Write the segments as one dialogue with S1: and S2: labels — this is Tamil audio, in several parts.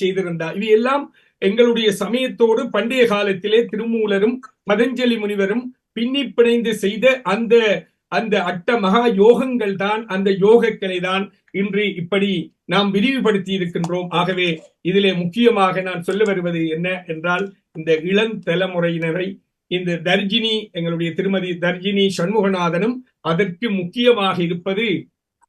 S1: செய்திருந்தார். இது எல்லாம் எங்களுடைய சமயத்தோடு பண்டைய காலத்திலே திருமூலரும் பதஞ்சலி முனிவரும் பின்னி பிணைந்து செய்த அந்த அந்த அட்ட மகா யோகங்கள் தான் அந்த யோகக்கலை தான் இன்று இப்படி நாம் விரிவுபடுத்தி இருக்கின்றோம். ஆகவே இதிலே முக்கியமாக நான் சொல்ல வருவது என்ன என்றால் இந்த இளம் தலைமுறையினரை இந்த தர்ஜினி எங்களுடைய திருமதி தர்ஜினி சண்முகநாதனும் அதற்கு முக்கியமாக இருப்பது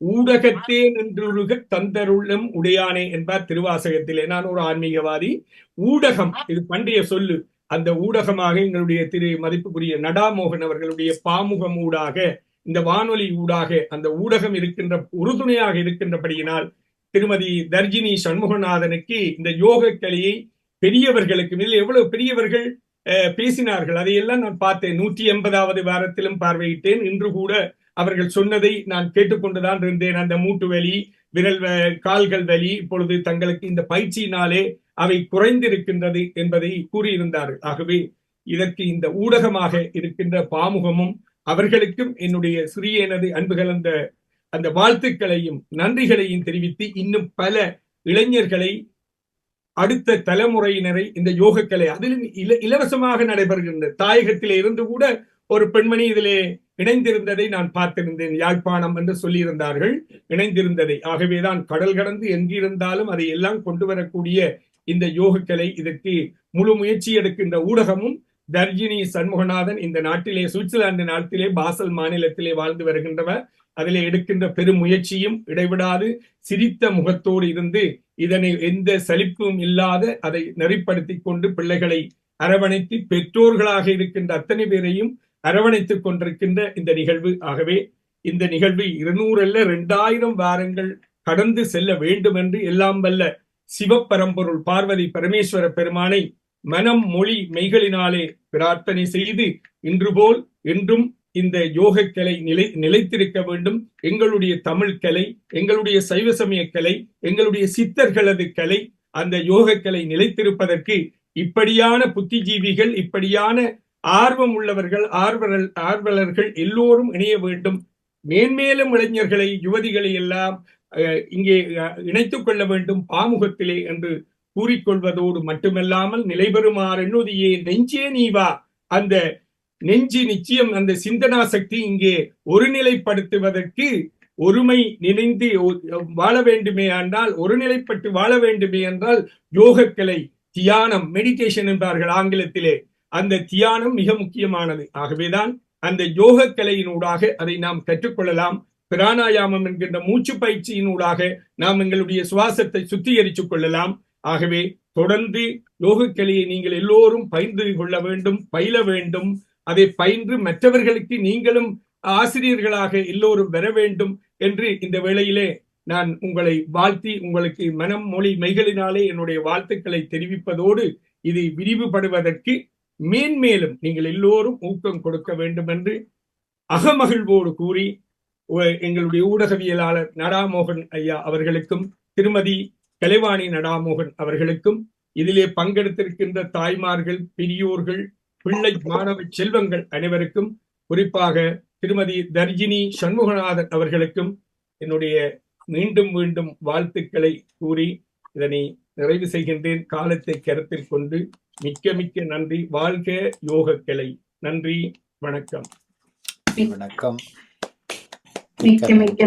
S1: ஊடகத்தே நின்றுருக தந்தருள்ளம் உடையானே என்பார் திருவாசகத்திலே. நான் ஒரு ஆன்மீகவாதி. ஊடகம் இது பண்டைய சொல்லு. அந்த ஊடகமாக எங்களுடைய திரு மதிப்புக்குரிய நடாமோகன் அவர்களுடைய பாமுகம் ஊடாக இந்த வானொலி ஊடாக அந்த ஊடகம் இருக்கின்ற உறுதுணையாக இருக்கின்றபடியினால் திருமதி தர்ஜினி சண்முகநாதனுக்கு இந்த யோக கலையை பெரியவர்களுக்கு இதில் எவ்வளவு பெரியவர்கள் அஹ், பேசினார்கள் அதையெல்லாம் நான் பார்த்தேன். நூற்றி எண்பதாவது வாரத்திலும் பார்வையிட்டேன். இன்று கூட அவர்கள் சொன்னதை நான் கேட்டுக்கொண்டுதான் இருந்தேன். அந்த மூட்டு வலி விரல் வ- கால்கள் வலி இப்பொழுது தங்களுக்கு இந்த பயிற்சியினாலே அவை குறைந்திருக்கின்றது என்பதை கூறியிருந்தார்கள். ஆகவே இதற்கு இந்த ஊடகமாக இருக்கின்ற பாமுகமும் அவர்களுக்கும் என்னுடைய சிறிய எனது அன்பு கலந்த அந்த வாழ்த்துக்களையும் நன்றிகளையும் தெரிவித்து இன்னும் பல இளைஞர்களை அடுத்த தலைமுறையினரை இந்த யோகக்கலை அதிலும் இல இலவசமாக நடைபெறுகின்ற தாயகத்திலே இருந்து கூட ஒரு பெண்மணி இதிலே இணைந்திருந்ததை நான் பார்த்திருந்தேன். யாழ்ப்பாணம் என்று சொல்லியிருந்தார்கள். இணைந்திருந்ததை. ஆகவேதான் கடல் கடந்து எங்கிருந்தாலும் அதை எல்லாம் கொண்டு வரக்கூடிய இந்த யோகக்கலை இதற்கு முழு முயற்சி எடுக்கின்ற ஊடகமும் தர்ஜினி சண்முகநாதன் இந்த நாட்டிலே சுவிட்சர்லாந்து நாட்டிலே பாசல் மாநிலத்திலே வாழ்ந்து வருகின்றவர் அதிலே எடுக்கின்ற பெரும் முயற்சியும் இடைவிடாது சிரித்த முகத்தோடு இருந்து இதனை எந்த சலிப்பும் இல்லாத அதை நெறிப்படுத்தி கொண்டு பிள்ளைகளை அரவணைத்து பெற்றோர்களாக இருக்கின்ற அத்தனை பேரையும் அரவணைத்துக் கொண்டிருக்கின்ற இந்த நிகழ்வு. ஆகவே இந்த நிகழ்வு இருநூறு அல்ல இரண்டாயிரம் வாரங்கள் கடந்து செல்ல வேண்டும் என்று எல்லாம் வல்ல சிவப்பரம்பொருள் பார்வதி பரமேஸ்வர பெருமானை மனம் மொழி மெய்களினாலே பிரார்த்தனை செய்து இன்று போல் என்றும் இந்த யோக கலை நிலை நிலைத்திருக்க வேண்டும். எங்களுடைய தமிழ் கலை எங்களுடைய சைவ சமய கலை எங்களுடைய சித்தர்களது கலை அந்த யோக கலை நிலைத்திருப்பதற்கு இப்படியான புத்திஜீவிகள் இப்படியான ஆர்வம் உள்ளவர்கள் ஆர்வலர் ஆர்வலர்கள் எல்லோரும் இணைய வேண்டும். மேன்மேலும் இளைஞர்களை யுவதிகளை எல்லாம் அஹ், இங்கே இணைத்துக் கொள்ள வேண்டும் பாமுகத்திலே என்று கூறிக்கொள்வதோடு மட்டுமல்லாமல் நிலைபெறுமாறு எண்ணுதியே நெஞ்சே நீவா அந்த நெஞ்சு நிச்சயம் அந்த சிந்தனா சக்தி இங்கே ஒருநிலைப்படுத்துவதற்கு ஒருமை நினைந்து வாழ வேண்டுமே என்றால் ஒருநிலைப்பட்டு வாழ வேண்டுமே என்றால் யோகக்கலை தியானம் மெடிடேஷன் என்பார்கள் ஆங்கிலத்திலே. அந்த தியானம் மிக முக்கியமானது. ஆகவேதான் அந்த யோக கலையினூடாக அதை நாம் கற்றுக்கொள்ளலாம். பிராணாயாமம் என்கின்ற மூச்சு பயிற்சியினூடாக நாம் எங்களுடைய சுவாசத்தை சுத்திகரித்துக் கொள்ளலாம். ஆகவே தொடர்ந்து யோக கலையை நீங்கள் எல்லோரும் பயின்று கொள்ள வேண்டும் பயில வேண்டும். அதை பயின்று மற்றவர்களுக்கு நீங்களும் ஆசிரியர்களாக எல்லோரும் வர வேண்டும் என்று இந்த வேளையிலே நான் உங்களை வாழ்த்தி உங்களுக்கு மனம் மொழி மெய்களினாலே என்னுடைய வாழ்த்துக்களை தெரிவிப்பதோடு இது விரிவுபடுவதற்கு மேன்மேலும் நீங்கள் எல்லோரும் ஊக்கம் கொடுக்க வேண்டும் என்று அகமகிழ்வோடு கூறி எங்களுடைய ஊடகவியலாளர் நடாமோகன் ஐயா அவர்களுக்கும் திருமதி கலைவாணி நடாமோகன் அவர்களுக்கும் இதிலே பங்கெடுத்திருக்கின்ற தாய்மார்கள் பெரியோர்கள் பிள்ளை மாணவ செல்வங்கள் அனைவருக்கும் குறிப்பாக திருமதி தர்ஜினி சண்முகநாதன் அவர்களுக்கும் என்னுடைய மீண்டும் மீண்டும் வாழ்த்துக்களை கூறி இதனை நிறைவு செய்கின்றேன் காலத்தை கருத்தில் கொண்டு. மிக்க மிக்க நன்றி. வாழ்க யோகக்கலை. நன்றி. வணக்கம்.
S2: வணக்கம்.
S3: மிக்க மிக்க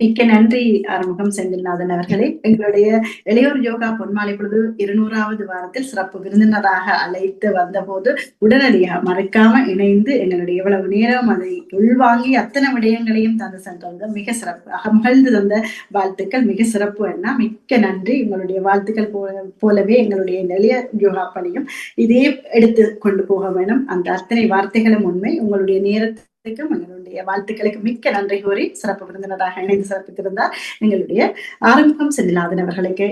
S3: மிக்க நன்றி ஆறுமுகம் செந்தில்நாதன் அவர்களே. எங்களுடைய இளையோர் யோகா பொன்மாலை பொழுது இருநூறாவது வாரத்தில் சிறப்பு விருந்தினராக அழைத்து வந்தபோது உடனடியாக மறக்காம இணைந்து எங்களுடைய இவ்வளவு நேரம் அதை உள்வாங்கி அத்தனை விடயங்களையும் தந்து சென்றது மிக சிறப்பு அகமகிழ்ந்து தந்த வாழ்த்துக்கள் மிக சிறப்பு என்ன மிக்க நன்றி. உங்களுடைய வாழ்த்துக்கள் போல போலவே எங்களுடைய நிலைய யோகா பணியும் இதே எடுத்து கொண்டு போக வேணும். அந்த அத்தனை வார்த்தைகளும் உண்மை. உங்களுடைய நேரத்தை வாழ்த்துக்கும் எங்களுடைய வாழ்த்துக்களுக்கு மிக்க நன்றி கூறி சிறப்பு விருந்தினராக இணைந்து சிறப்பித்திருந்தார். எங்களுடைய ஆரம்பம் செந்திலாதன் அவர்களுக்கு